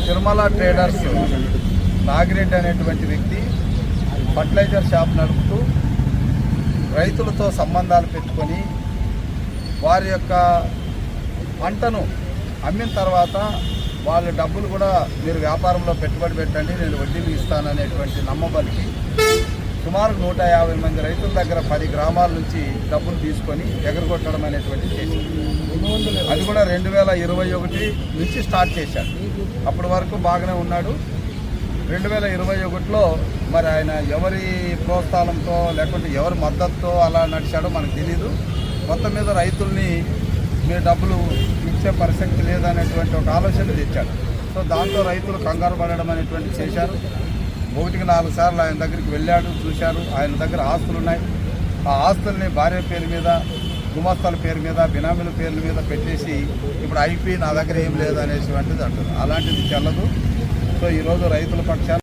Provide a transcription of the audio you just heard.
Tirumala traders Nagireddy అనేటువంటి వ్యక్తి fertiliser shop నడుపుతూ రైతులతో సంబంధాలు పెట్టుకొని వారి యొక్క పంటను అమ్మిన తర్వాత వాళ్ళ డబ్బులు కూడా మీరు వ్యాపారంలో పెట్టుబడి పెట్టండి నేను వడ్డీలు ఇస్తాననేటువంటి నమ్మబలికి సుమారు నూట యాభై మంది రైతుల దగ్గర పది గ్రామాల నుంచి డబ్బులు తీసుకొని ఎగరగొట్టడం అనేటువంటి చేసింది అది కూడా రెండు వేల ఇరవై ఒకటి నుంచి స్టార్ట్ చేశాడు అప్పటి వరకు బాగానే ఉన్నాడు. రెండు వేల ఇరవై ఒకటిలో మరి ఆయన ఎవరి ప్రోత్సాహంతో లేకుంటే ఎవరి మద్దతుతో అలా నడిచాడో మనకు తెలియదు మొత్తం మీద రైతుల్ని మీ డబ్బులు ఇచ్చే పరిస్థితి లేదనేటువంటి ఒక ఆలోచన తెచ్చాడు. సో దాంతో రైతులు కంగారు పడడం అనేటువంటి చేశారు. ఒకటికి నాలుగు సార్లు ఆయన దగ్గరికి వెళ్ళాడు చూశారు. ఆయన దగ్గర ఆస్తులు ఉన్నాయి ఆ ఆస్తుల్ని భార్య పేరు మీద గుమస్తాల పేరు మీద బినామీల పేర్ల మీద పెట్టేసి ఇప్పుడు ఐపీ నా దగ్గర ఏం లేదు అనేటువంటిది అంటారు అలాంటిది చెల్లదు. సో ఈరోజు రైతుల పక్షాన